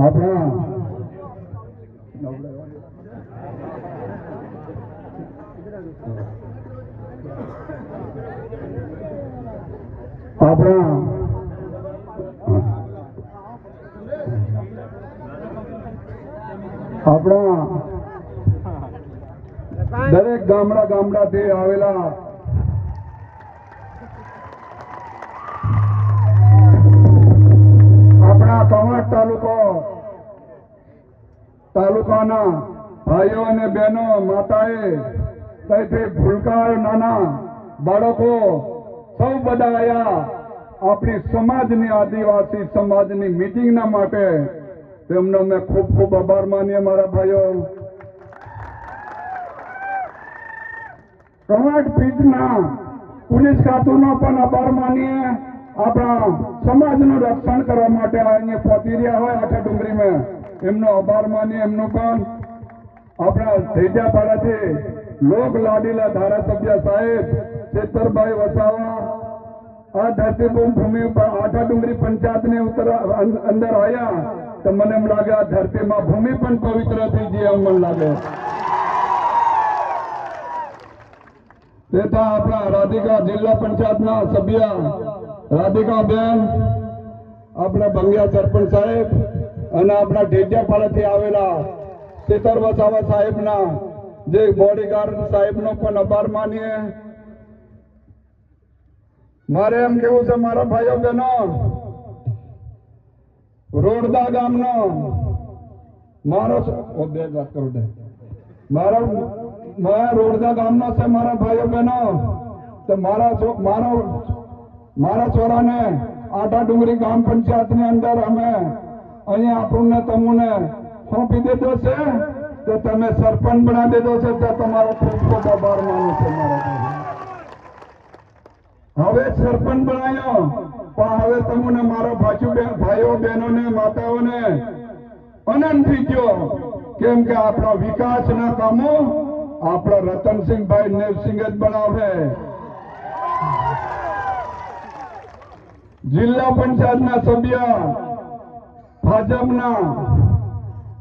આપણા આપણા દરેક ગામડા ગામડાથી આવેલા કવાંટ તાલુકો. તાલુકાના ભાઈઓ અને બહેનો, માતાએ ત્યાંથી ભૂલકાળ નાના બાળકો સૌ બધા આયા આપણી સમાજની આદિવાસી સમાજની મિટિંગના માટે. તેમનો મેં ખૂબ ખૂબ આભાર માનીએ મારા ભાઈઓ. કવાંટ પીઠના પોલીસ ખાતુનો પણ આભાર માનીએ. આપણા સમાજનું રક્ષણ કરવા માટે આ અહીંયા પહોંચી રહ્યા હોય આખા ડુંગરીમાં એમનો આભાર માની એમનો પણ. આપણા ધેજાપાડાથી લોક લાડીલા ધારાસભ્ય સાહેબ, ચેતરભાઈ વસાવા, આ ધરતીભૂમિ ભૂમિ ઉપર આઠા ડુંગરી ઉત્તર અંદર આવ્યા તો મને એમ લાગે આ ધરતીમાં ભૂમિ પણ પવિત્ર થઈ ગઈ એમ મને લાગે. તેતા આપણા રાધિકા જિલ્લા પંચાયતના સભ્ય રાધિકા બેન. આપણા બંગિયા સરપંચ સાહેબ અને આપણા ઢેડિયાપાડાથી આવેલા શેતર વસાવા સાહેબના જે બોડીગાર્ડ સાહેબનો પણ આભાર માનીએ. મારે એમ કેવું છે, મારા ભાઈઓ બહેનો? રોડદા ગામનો. મારો બે વાત કરું મારો, મારા રોડદા ગામનો છે, મારા ભાઈઓ બહેનો. તો મારા મારો મારા છોરાને આટા ડુંગરી ગ્રામ પંચાયતની અંદર અમે અહીંયા આપણને તમને સોંપી દીધો છે તો તમે સરપંચ બનાવી દીધો છે તો તમારો ખૂબ ખૂબ આભાર માનું છે હવે સરપંચ બનાવ્યો પણ હવે તમને મારા ભાઈઓ બહેન ભાઈઓ, બહેનોને, માતાઓને આનંદ થઈ ગયો. કેમ કે આપણા વિકાસના કામો આપણા રતનસિંહભાઈ નેવસિંહ જ બનાવે. જિલ્લા પંચાયતના સભ્ય, ભાજપના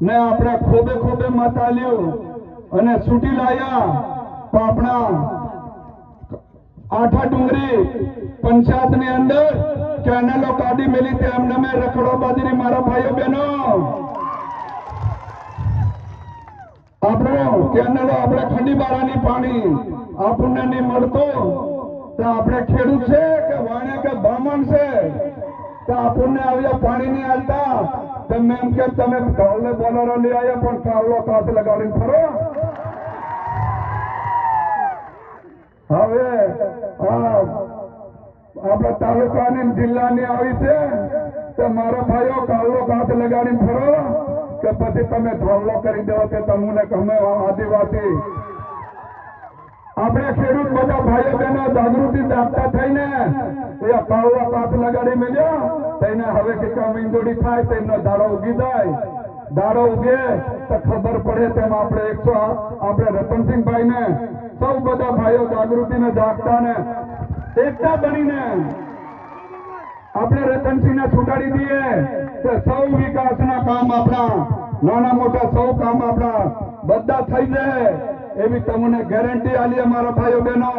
ને આપણે ખોબે ખોબે મત અને છૂટી લાયા તો આપણા આઠા ડુંગરી પંચાયતની અંદર કેનલો કાઢી મેલી તે એમને મેં રખડો બાજરી મારા ભાઈઓ બહેનો. આપણો કેનલો આપણે ખંડીબારાની પાણી આપણને નહીં મળતો. તો આપણે ખેડૂત છે કે વાણે કે બ્રાહ્મણ છે? તો આપણને આવ્યા પાણી નહીં હાલતા તમે એમ કે તમે કાવલે બોલરો લઈ આવ્યા, પણ કાવલો કાચ લગાડીને ફરો. હવે આપણા તાલુકાની જિલ્લાની આવી છે. તો મારા ભાઈઓ કાવલો કાચ લગાડીને ફરો, કે પછી તમે ધોલો કરી દો કે તમને ગમે આદિવાસી આપણે ખેડૂત બધા ભાઈઓ બહેનો જાગૃતિ દાખતા થઈને એ કાવલો કાચ લગાડી મેલ્યો. તેને હવે કે મીંદોડી થાય, તેમનો દાડો ઉગી જાય. દાડો ઉગે તો ખબર પડે તેમ આપણે એકસો આપણે રતનસિંહભાઈ ને સૌ બધા ભાઈઓ જાગૃતિને જાગતા ને એકતા બનીને આપણે રતનસિંહને છૂટાડી દઈએ કે સૌ વિકાસના કામ આપણા, નાના મોટા સૌ કામ આપણા બધા થઈ જાય. એવી તમને ગેરંટી આલી અમારા ભાઈઓ બહેનો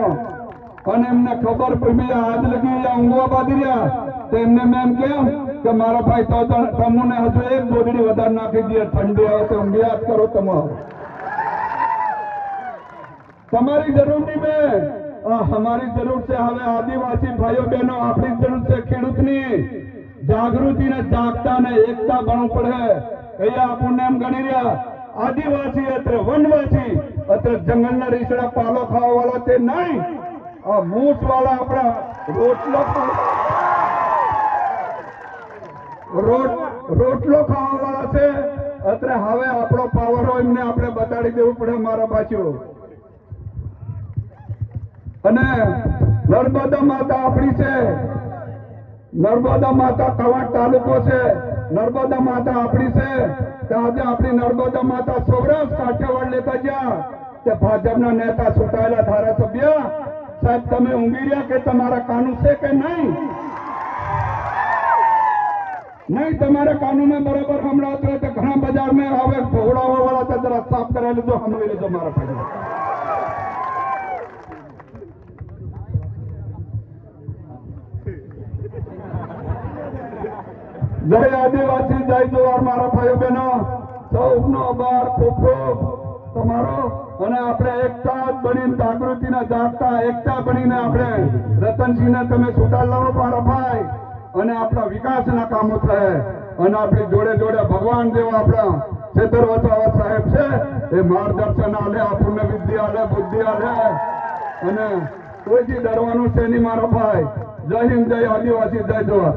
અને એમને ખબર આજ લગી ઊંઘવા બાંધી રહ્યા. તો એમને મેં એમ કેમ કે મારા ભાઈ તો તમને હજુ એક ગોદડી વધારે નાખી દે, ઠંડી આવે તો ઊંઘ્યા જ કરો તમે. તમારી જરૂર નહીં બેન અમારી જરૂર છે હવે આદિવાસી ભાઈઓ બહેનો આપણી જરૂર છે ખેડૂતની. જાગૃતિ ને જાગતા ને એકતા બનવું પડે. એ આપણને એમ ગણી રહ્યા આદિવાસી અત્ર વનવાસી, અત્રે જંગલના રીસડા પાલો ખાવા વાળા તે નહીં. આ મૂઠ વાળા આપણા રોટલો રોટલો ખાવા વાળા છે. અત્રે હવે આપણો પાવર હોય એમને આપણે બતાડી દેવું પડે મારા પાછું અને નર્મદા માતા આપણી છે. નર્મદા માતા કવાંટ તાલુકો છે. નર્મદા માતા આપણી છે. તો આજે આપણી નર્મદા માતા સૌરાષ્ટ્ર કાઠિયાવાડ લેતા ગયા તે ભાજપના નેતા ચૂંટાયેલા ધારાસભ્ય, સાહેબ, તમે ઊંઘી રહ્યા કે તમારા કાનૂન છે કે નહીં? નહીં, તમારા કાનૂને બરોબર હમણાં ઘણા બજારમાં હવે ઢોળાવા વાળા તો સાફ કરાવી લીધો હમણાં લીધો મારા ભાઈ જય આદિવાસી, જય જવાહર મારા ભાઈઓ બહેનો સૌનો આભાર, ખૂબ ખૂબ. તમારો અને આપણે એકતા જ બનીને જાગૃતિના જાગતા, એકતા બનીને આપણે રતનસિંહને તમે છૂટા લાવો મારા ભાઈ. અને આપણા વિકાસના કામો થાય અને આપણી જોડે જોડે ભગવાન જેવા આપણા છેતર વસાવા સાહેબ છે, એ માર્ગદર્શન આલે આપણને વિદ્યા આલે, બુદ્ધિ આલે. અને કોઈથી ડરવાનું છે નહીં મારા ભાઈ. જય હિન્દ, જય આદિવાસી, જય જવાહર